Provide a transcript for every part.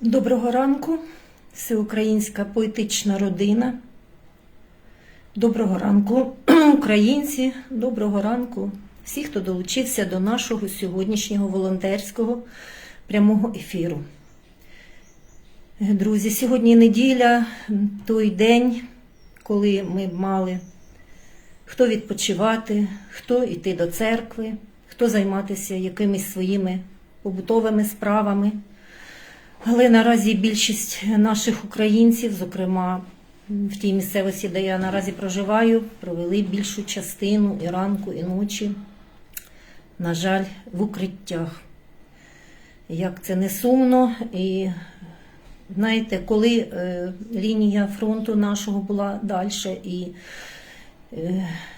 Доброго ранку, всеукраїнська поетична родина. Доброго ранку, українці, доброго ранку, всі, хто долучився до нашого сьогоднішнього волонтерського прямого ефіру. Друзі, сьогодні неділя, той день, коли ми мали хто відпочивати, хто йти до церкви, хто займатися якимись своїми побутовими справами. Але наразі більшість наших українців, зокрема в тій місцевості, де я наразі проживаю, провели більшу частину і ранку, і ночі, на жаль, в укриттях. Як це не сумно, і знаєте, коли е, лінія фронту нашого була далі, і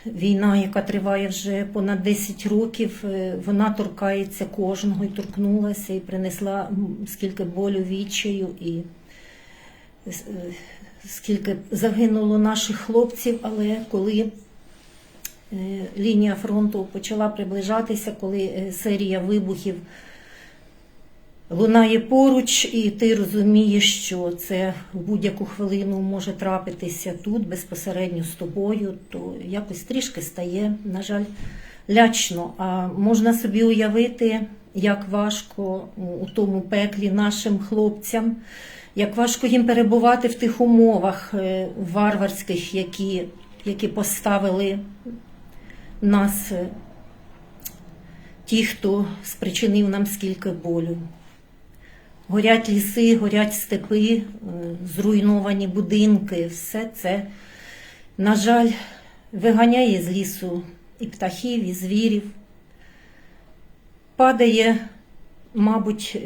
війна, яка триває вже понад 10 років, е, вона торкається кожного і торкнулася, і принесла скільки болю відчаю, і е, скільки загинуло наших хлопців, але коли е, лінія фронту почала приближатися, коли е, серія вибухів лунає поруч, і ти розумієш, що це в будь-яку хвилину може трапитися тут безпосередньо з тобою, то якось трішки стає, на жаль, лячно. А можна собі уявити, як важко у тому пеклі нашим хлопцям, як важко їм перебувати в тих умовах е, варварських, які, які поставили нас. е, Ті, хто спричинив нам скільки болю. Горять ліси, горять степи, е, зруйновані будинки. Все це, на жаль, виганяє з лісу і птахів, і звірів. Падає, мабуть,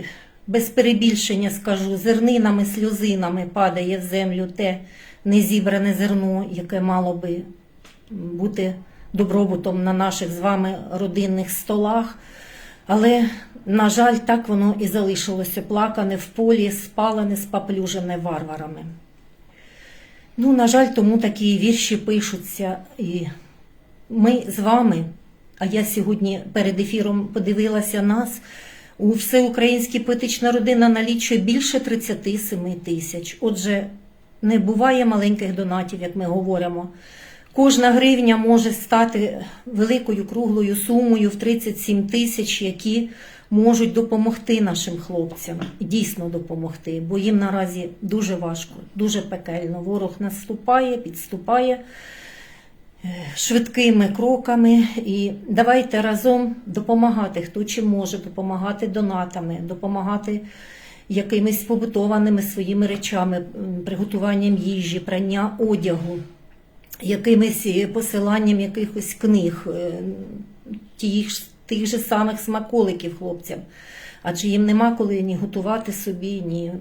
без перебільшення скажу, зернинами, сльозинами падає в землю те незібране зерно, яке мало би бути добробутом на наших з вами родинних столах. Але, на жаль, так воно і залишилося плакане в полі, спалене, спаплюжене варварами. Ну, на жаль, тому такі вірші пишуться. І ми з вами, а я сьогодні перед ефіром подивилася нас, у всеукраїнській поетична родина налічує більше 37 тисяч. Отже, не буває маленьких донатів, як ми говоримо. Кожна гривня може стати великою круглою сумою в 37 тисяч, які можуть допомогти нашим хлопцям, дійсно допомогти, бо їм наразі дуже важко, дуже пекельно. Ворог наступає, підступає е, швидкими кроками. І давайте разом допомагати, хто чим може, допомагати донатами, допомагати якимись побутованими своїми речами, приготуванням їжі, прання одягу якимись е, посиланням якихось книг, е, тих, тих же самих смаколиків хлопцям. Адже їм нема коли ні готувати собі, ні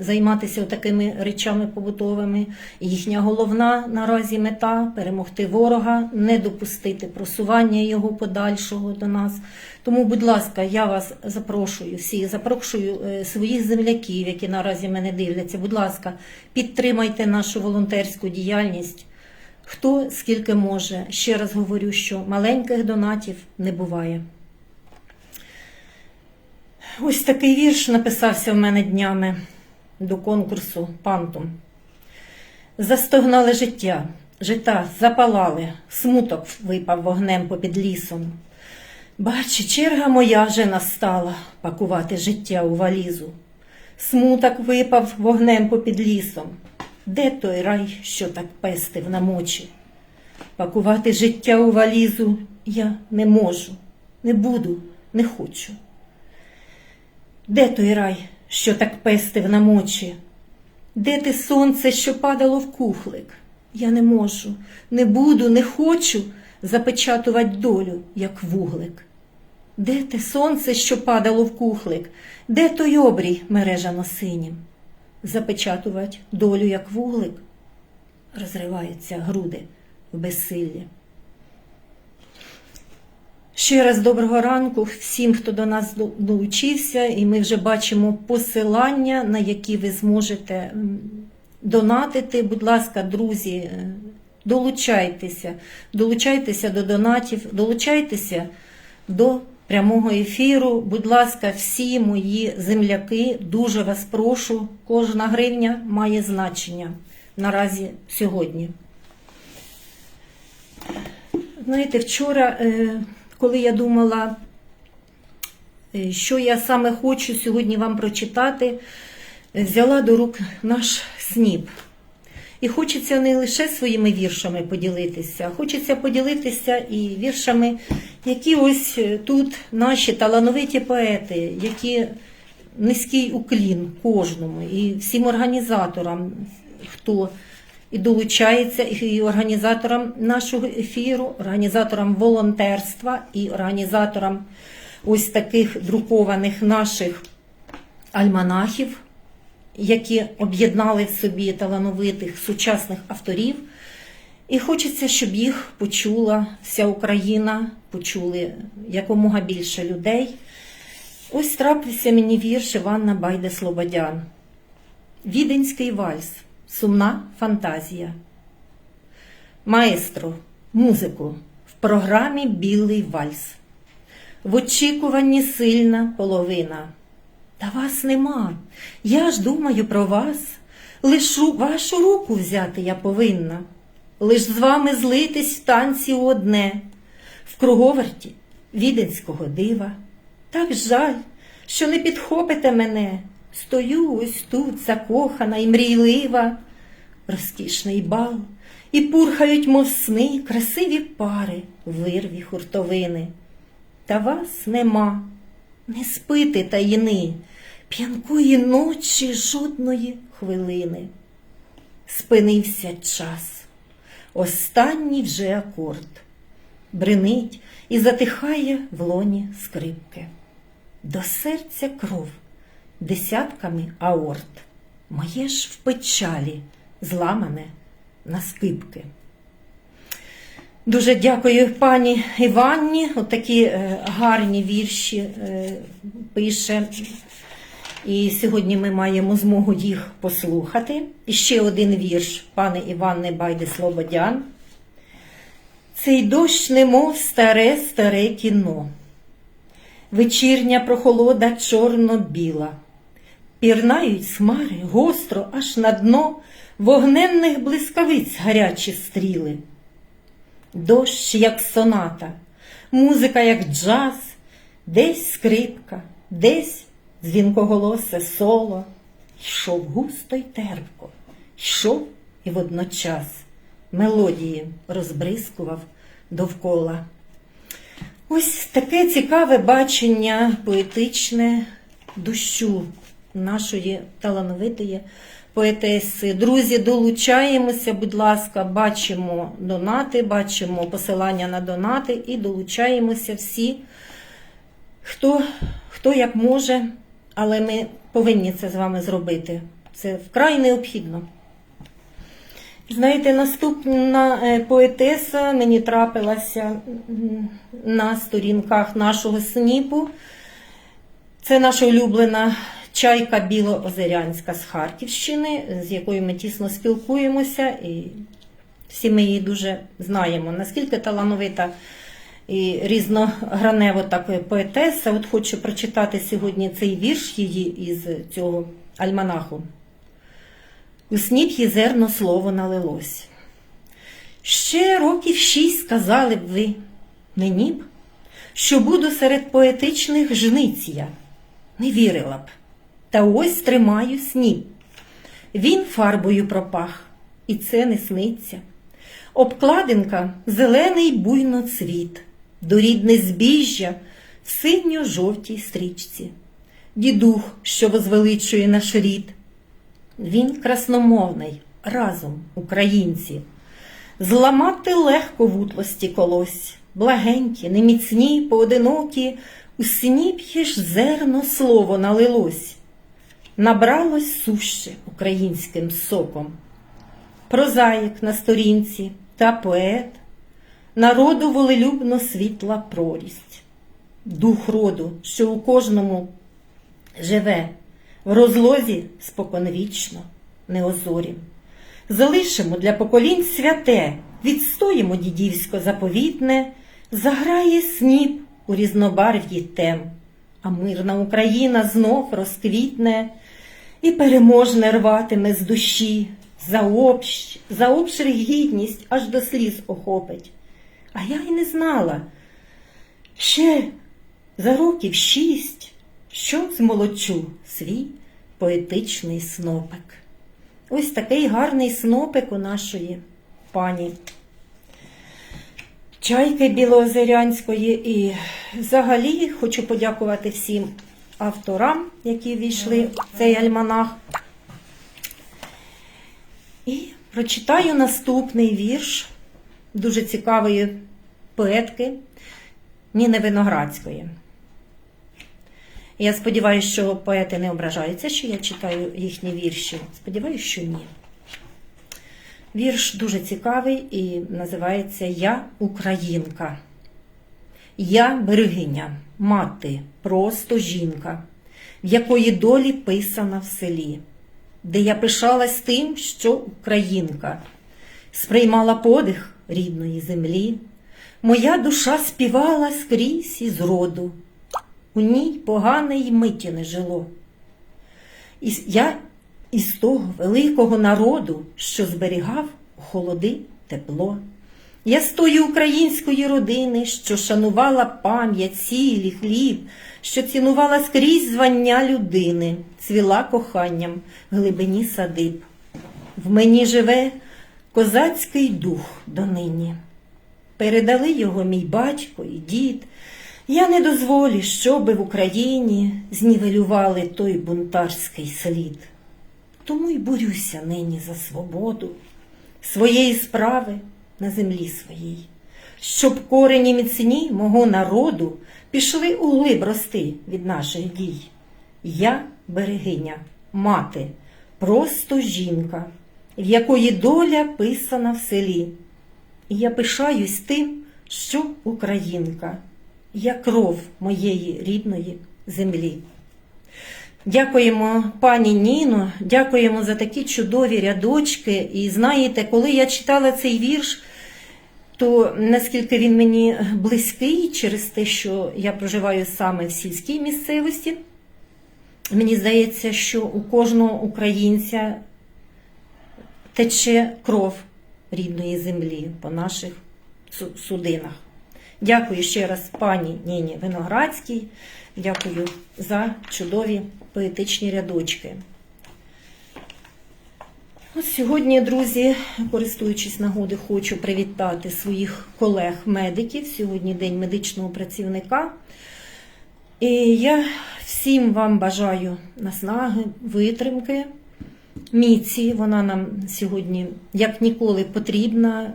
займатися такими речами побутовими. Їхня головна наразі мета перемогти ворога, не допустити просування його подальшого до нас. Тому, будь ласка, я вас запрошую всіх, запрошую е, своїх земляків, які наразі мене дивляться. Будь ласка, підтримайте нашу волонтерську діяльність. Хто скільки може. Ще раз говорю, що маленьких донатів не буває. Ось такий вірш написався в мене днями до конкурсу Пантум. Застогнали життя, жита запалали, смуток випав вогнем попід лісом. Бач, черга моя вже настала пакувати життя у валізу. Смуток випав вогнем попід лісом. Де той рай, що так пестив на мочі? Пакувати життя у валізу я не можу, не буду, не хочу. Де той рай, що так пестив на мочі? Де те сонце, що падало в кухлик? Я не можу, не буду, не хочу запечатувати долю, як вуглик. Де те сонце, що падало в кухлик? Де той обрій мережано синім? Запечатувати долю, як вуглик? Розриваються груди в безсиллі. Ще раз доброго ранку всім, хто до нас долучився, і ми вже бачимо посилання, на які ви зможете донатити. Будь ласка, друзі, е, долучайтеся, долучайтеся до донатів, долучайтеся до прямого ефіру. Будь ласка, всі мої земляки, дуже вас прошу, кожна гривня має значення наразі сьогодні. Знаєте, вчора, е, коли я думала, е, що я саме хочу сьогодні вам прочитати, е, взяла до рук наш сніп. І хочеться не лише своїми віршами поділитися, хочеться поділитися і віршами, які ось е, тут наші талановиті поети, які низький уклін кожному і всім організаторам, хто і долучається, і організаторам нашого ефіру, організаторам волонтерства і організаторам ось таких друкованих наших альманахів які об'єднали в собі талановитих сучасних авторів. І хочеться, щоб їх почула вся Україна, почули якомога більше людей. Ось трапився мені вірш Іванна Байде Слободян. Віденський вальс, сумна фантазія. Маестро, музику в програмі Білий вальс. В очікуванні сильна половина. Та вас нема. Я ж думаю про вас. Лиш вашу руку взяти я повинна. Лиш з вами злитись в танці одне, в круговерті віденського дива. Так жаль, що не підхопите мене. Стою ось тут, закохана і мрійлива. Розкішний бал, і пурхають, мов сни, красиві пари вирві хуртовини. Та вас нема не спити таїни, п'янкої ночі жодної хвилини. Спинився час, останній вже акорд, бренить і затихає в лоні скрипки. До серця кров десятками аорт, моє ж в печалі зламане на скипки. Дуже дякую пані Іванні. Отакі е, гарні вірші е, пише. І сьогодні ми маємо змогу їх послухати. І ще один вірш пани Іванни Байди Слободян. Цей дощ немов старе старе кіно. Вечірня прохолода чорно-біла. Пірнають смари гостро аж на дно вогненних блискавиць гарячі стріли. Дощ, як соната, музика, як джаз, десь скрипка, десь дзвінкоголосе соло. Йшов густо й терпко, йшов і водночас мелодії розбризкував довкола. Ось таке цікаве бачення поетичне дощу нашої талановитої поетеси. Друзі, долучаємося, будь ласка, бачимо донати, бачимо посилання на донати і долучаємося всі, хто, хто як може, але ми повинні це з вами зробити. Це вкрай необхідно. Знаєте, наступна е, поетеса мені трапилася на сторінках нашого сніпу. Це наша улюблена чайка Білоозерянська з Харківщини, з якою ми тісно спілкуємося, і всі ми її дуже знаємо. Наскільки талановита і різногранева так поетеса. От хочу прочитати сьогодні цей вірш її із цього альманаху. У сніп зерно слово налилось. Ще років шість сказали б ви мені б, що буду серед поетичних жниць я. Не вірила б. Та ось тримаю сніп. Він фарбою пропах, і це не сниться. Обкладинка зелений буйно цвіт, дорідне збіжжя в синьо-жовтій стрічці. Дідух, що возвеличує наш рід. Він красномовний, разом, українці. Зламати легко в утлості колось, благенькі, неміцні, поодинокі, у сніп'є ж зерно слово налилось, набралось суще українським соком. Прозаїк на сторінці та поет, народу волелюбно світла прорість, дух роду, що у кожному живе, в розлозі споконвічно, неозорім. Залишимо для поколінь святе, відстоїмо дідівсько заповітне, заграє сніп у різнобарв'ї тем, а мирна Україна знов розквітне і переможне рватиме з душі, за общ, за общих гідність аж до сліз охопить. А я й не знала. Ще за років шість, що змолочу свій поетичний снопик. Ось такий гарний снопик у нашої пані Чайки Білоозерянської. І взагалі хочу подякувати всім авторам, які війшли в цей альманах. І прочитаю наступний вірш дуже цікавої поетки Ніни Виноградської. Я сподіваюся, що поети не ображаються, що я читаю їхні вірші. Сподіваюся, що ні. Вірш дуже цікавий і називається Я Українка. Я берегиня, мати, просто жінка, в якої долі писана в селі, де я пишалась тим, що українка, сприймала подих рідної землі. Моя душа співала скрізь із роду, у ній погане й миті не жило. І я із того великого народу, що зберігав у холоди тепло. Я з тої української родини, що шанувала пам'ять, сілі, хліб, що цінувала скрізь звання людини, цвіла коханням в глибині садиб. В мені живе козацький дух донині. Передали його мій батько і дід. Я не дозволю, щоби в Україні знівелювали той бунтарський слід. Тому й борюся нині за свободу своєї справи на землі своїй, щоб корені міцні мого народу пішли у глиб рости від наших дій. Я берегиня, мати, просто жінка, в якої доля писана в селі. І я пишаюсь тим, що українка, я кров моєї рідної землі. Дякуємо пані Ніно, дякуємо за такі чудові рядочки. І знаєте, коли я читала цей вірш, то наскільки він мені близький через те, що я проживаю саме в сільській місцевості, мені здається, що у кожного українця тече кров рідної землі по наших судинах. Дякую ще раз пані Ніні Виноградській. Дякую за чудові поетичні рядочки. Ось сьогодні, друзі, користуючись нагоди, хочу привітати своїх колег-медиків. Сьогодні День медичного працівника. І я всім вам бажаю наснаги, витримки, міці. Вона нам сьогодні, як ніколи, потрібна.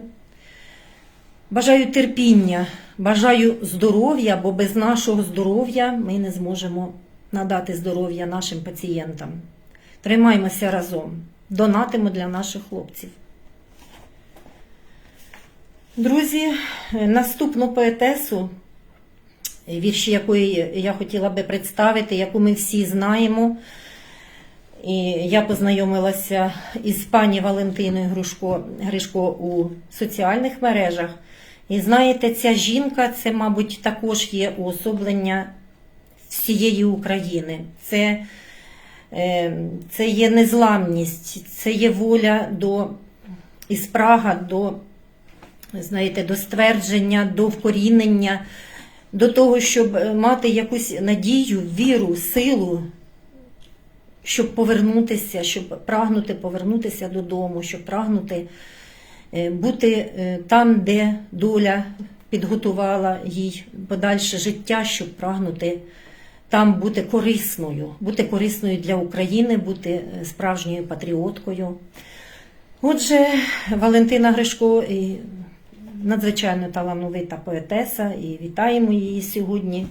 Бажаю терпіння, бажаю здоров'я, бо без нашого здоров'я ми не зможемо надати здоров'я нашим пацієнтам. Тримаймося разом, донатимо для наших хлопців. Друзі, наступну поетесу, вірші якої я хотіла би представити, яку ми всі знаємо. І я познайомилася із пані Валентиною Грушко, Гришко у соціальних мережах. І знаєте, ця жінка це, мабуть, також є уособлення всієї України. Це, е, це є незламність, це є воля до і спрага до, знаєте, до ствердження, до вкорінення, до того, щоб мати якусь надію, віру, силу щоб повернутися, щоб прагнути повернутися додому, щоб прагнути е, бути е, там, де доля підготувала їй подальше життя, щоб прагнути там бути корисною, бути корисною для України, бути е, справжньою патріоткою. Отже, Валентина Гришко надзвичайно талановита поетеса, і вітаємо її сьогодні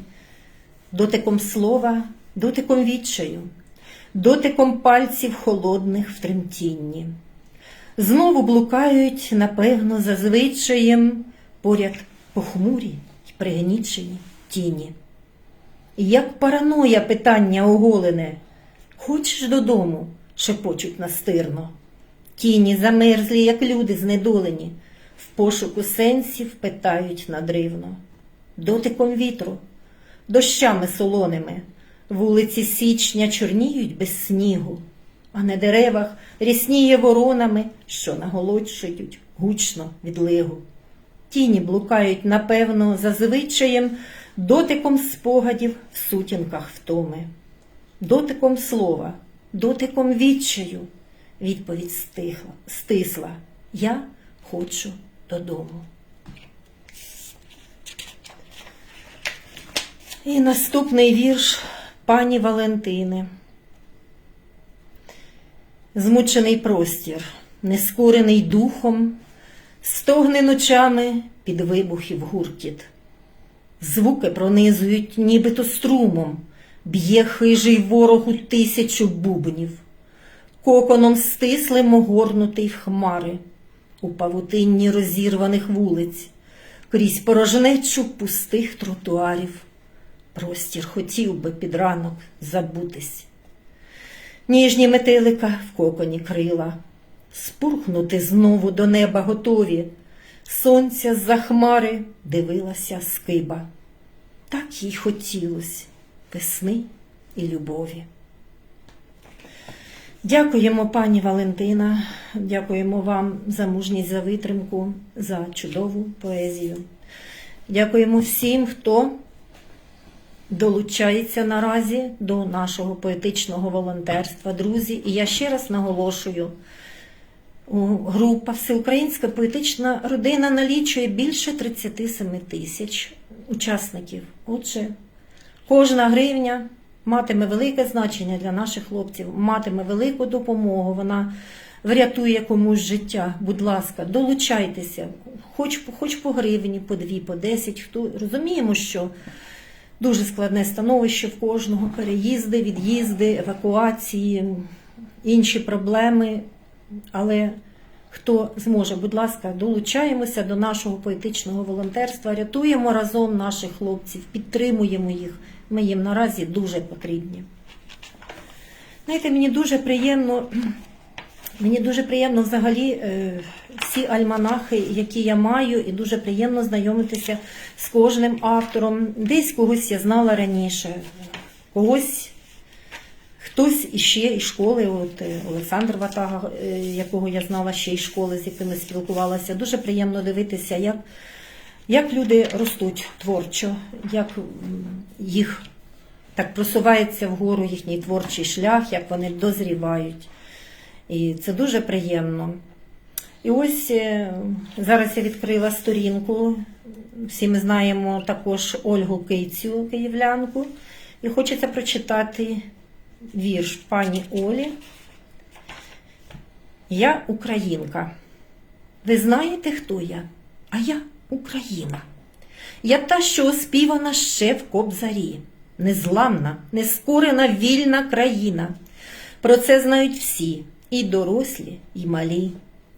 дотиком слова, дотиком відчаю дотиком пальців холодних в тремтінні. Знову блукають, напевно, за звичаєм поряд похмурі й пригнічені тіні. Як параноя питання оголене, хочеш додому, шепочуть настирно. Тіні замерзлі, як люди знедолені, в пошуку сенсів питають надривно. дотиком вітру, дощами солоними. Вулиці січня чорніють без снігу, а на деревах рясніє воронами, що наголодшують гучно відлигу. Тіні блукають, напевно, за звичаєм, дотиком спогадів в сутінках втоми, дотиком слова, дотиком відчаю. Відповідь стихла, стисла. Я хочу додому. І наступний вірш пані Валентини. Змучений простір, нескорений духом, стогне ночами під вибухів гуркіт. Звуки пронизують нібито струмом, б'є хижий ворог у тисячу бубнів, коконом стислим огорнутий в хмари, у павутинні розірваних вулиць, крізь порожнечу пустих тротуарів. Простір хотів би під ранок забутись. Ніжні метелика в коконі крила, спурхнути знову до неба готові. Сонця з-за хмари дивилася скиба. Так їй хотілось весни і любові. Дякуємо, пані Валентина, дякуємо вам за мужність, за витримку, за чудову поезію. Дякуємо всім, хто долучається наразі до нашого поетичного волонтерства, друзі. І я ще раз наголошую. Група Всеукраїнська поетична родина налічує більше 37 тисяч учасників. Отже, кожна гривня матиме велике значення для наших хлопців, матиме велику допомогу. Вона врятує комусь життя. Будь ласка, долучайтеся, хоч, хоч по гривні, по дві, по десять. Хто розуміємо, що Дуже складне становище в кожного, переїзди, від'їзди, евакуації, інші проблеми. Але хто зможе, будь ласка, долучаємося до нашого поетичного волонтерства, рятуємо разом наших хлопців, підтримуємо їх. Ми їм наразі дуже потрібні. Знаєте, мені дуже приємно. Мені дуже приємно взагалі е, всі альманахи, які я маю, і дуже приємно знайомитися з кожним автором. Десь когось я знала раніше, когось хтось іще із школи, от е, Олександр Ватага, е, якого я знала ще із школи, з якими спілкувалася. Дуже приємно дивитися, як, як люди ростуть творчо, як їх так просувається вгору їхній творчий шлях, як вони дозрівають. І це дуже приємно. І ось е, зараз я відкрила сторінку. Всі ми знаємо також Ольгу Кицю, київлянку. І хочеться прочитати вірш пані Олі. Я українка. Ви знаєте, хто я? А я Україна. Я та, що оспівана ще в кобзарі. Незламна, нескорена, вільна країна. Про це знають всі, і дорослі, і малі.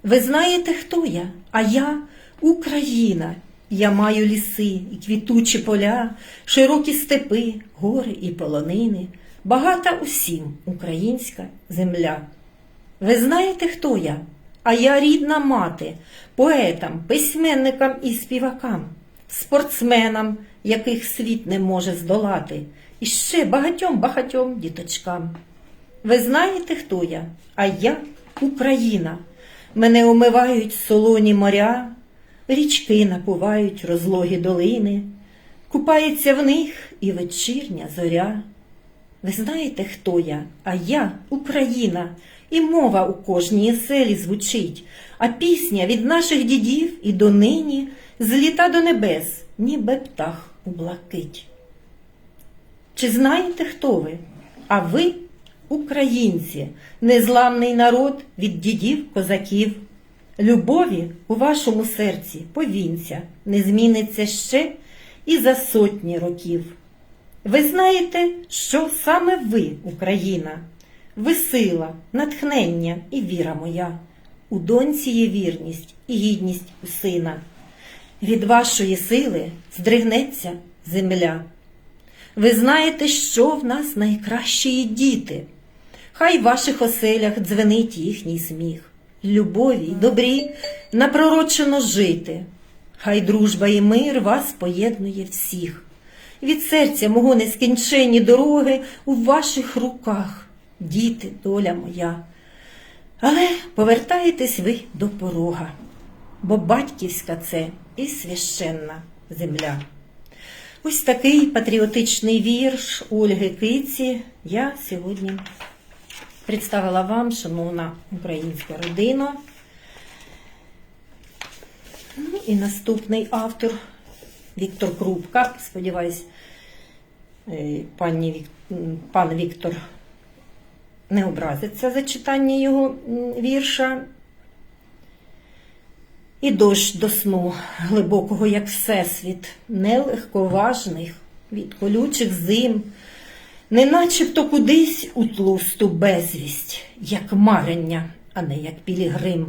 Ви знаєте, хто я? А я Україна. Я маю ліси і квітучі поля, широкі степи, гори і полонини, багата усім українська земля. Ви знаєте, хто я? А я рідна мати, поетам, письменникам і співакам, спортсменам, яких світ не може здолати, і ще багатьом багатьом діточкам. Ви знаєте, хто я? А я Україна. Мене омивають солоні моря, річки напувають розлогі долини, купається в них і вечірня зоря. Ви знаєте, хто я? А я Україна, і мова у кожній селі звучить, а пісня від наших дідів і донині з літа до небес, ніби птах у блакить. Чи знаєте, хто ви? А ви українці, незламний народ від дідів козаків. Любові у вашому серці повінця не зміниться ще і за сотні років. Ви знаєте, що саме ви, Україна, ви сила, натхнення і віра моя. У доньці є вірність і гідність у сина. Від вашої сили здригнеться земля. Ви знаєте, що в нас найкращі діти. Хай в ваших оселях дзвенить їхній сміх. Любові й добрі напророчено жити. Хай дружба і мир вас поєднує всіх. Від серця мого нескінченні дороги у ваших руках, діти, доля моя. Але повертаєтесь ви до порога, бо батьківська це і священна земля. Ось такий патріотичний вірш Ольги Киці я сьогодні представила вам, шановна українська родина. Ну і наступний автор Віктор Крупка. Сподіваюсь, е, пані, пан Віктор не образиться за читання його вірша. І дощ до сну глибокого, як всесвіт, нелегковажних від колючих зим, не начебто кудись у тлусту безвість, як марення, а не як пілігрим.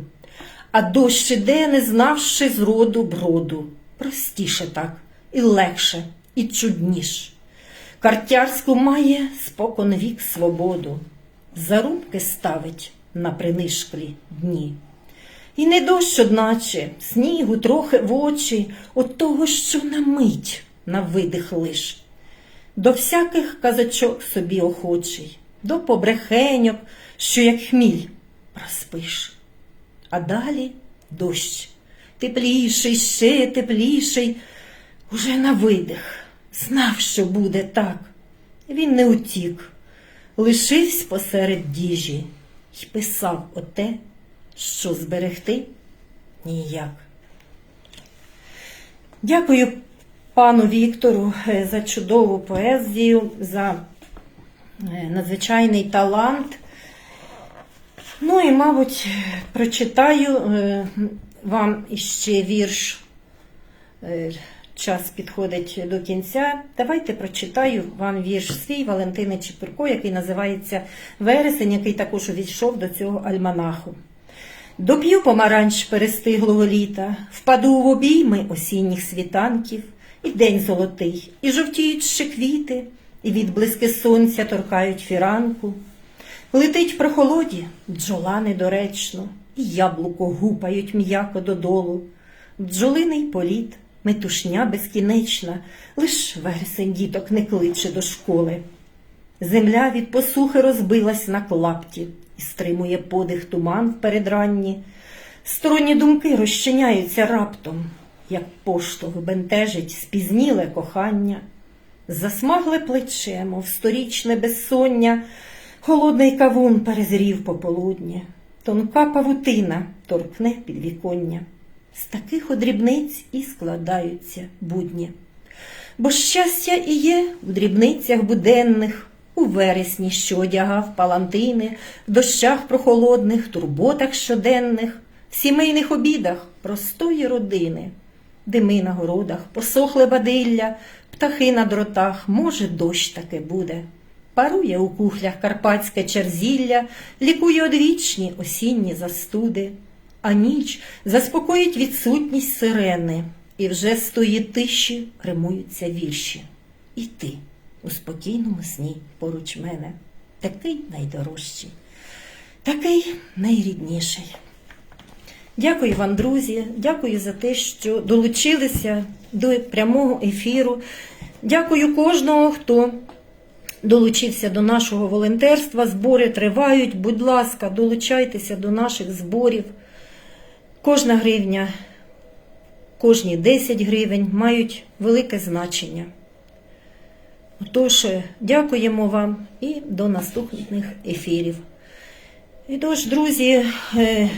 А дощ іде, не знавши зроду броду, простіше так, і легше, і чудніш. Картярську має спокон вік свободу, зарубки ставить на принишклі дні. І не дощ, одначе, снігу трохи в очі, от того, що на мить на видих лиш. До всяких казачок собі охочий, до побрехеньок, що як хміль розпиш. А далі дощ, тепліший, ще тепліший, уже на видих, знав, що буде так. Він не утік, лишився посеред діжі й писав оте, що зберегти ніяк. Дякую пану Віктору е, за чудову поезію, за е, надзвичайний талант. Ну і, мабуть, прочитаю е, вам іще вірш. Час підходить до кінця. Давайте прочитаю вам вірш свій Валентини Чепурко, який називається Вересень, який також увійшов до цього альманаху. Доп'ю помаранч перестиглого літа, впаду в обійми осінніх світанків, і день золотий, і жовтіють ще квіти, і відблиски сонця торкають фіранку. Летить прохолоді бджола недоречно, і яблуко гупають м'яко додолу. Бджолиний політ, метушня безкінечна, лиш вересень діток не кличе до школи. Земля від посухи розбилась на клапті і стримує подих туман в передранні. Сторонні думки розчиняються раптом, як поштовх бентежить спізніле кохання. Засмагле плече, мов сторічне безсоння, холодний кавун перезрів пополудня, тонка павутина торкне підвіконня. З таких одрібниць і складаються будні. Бо щастя і є в дрібницях буденних, у вересні, що одягав палантини, в дощах прохолодних, турботах щоденних, в сімейних обідах простої родини, дими на городах, посохле бадилля, птахи на дротах, може, дощ таки буде. Парує у кухлях карпатське черзілля, лікує одвічні осінні застуди, а ніч заспокоїть відсутність сирени, і вже з тої тиші римуються вірші. І ти у спокійному сні поруч мене, такий найдорожчий, такий найрідніший. Дякую вам, друзі. Дякую за те, що долучилися до прямого ефіру. Дякую кожного, хто долучився до нашого волонтерства. Збори тривають. Будь ласка, долучайтеся до наших зборів. Кожна гривня, кожні 10 гривень мають велике значення. Отож, дякуємо вам і до наступних ефірів. І тож, друзі, е,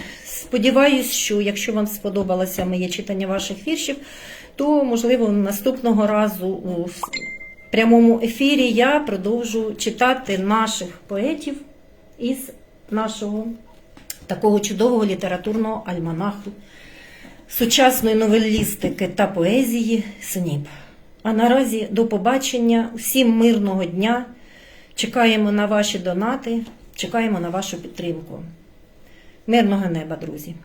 сподіваюсь, що якщо вам сподобалося моє читання ваших віршів, то, можливо, наступного разу у прямому ефірі я продовжу читати наших поетів із нашого такого чудового літературного альманаху, сучасної новелістики та поезії СНІП. А наразі до побачення, всім мирного дня. Чекаємо на ваші донати, чекаємо на вашу підтримку. Мирного неба, друзі!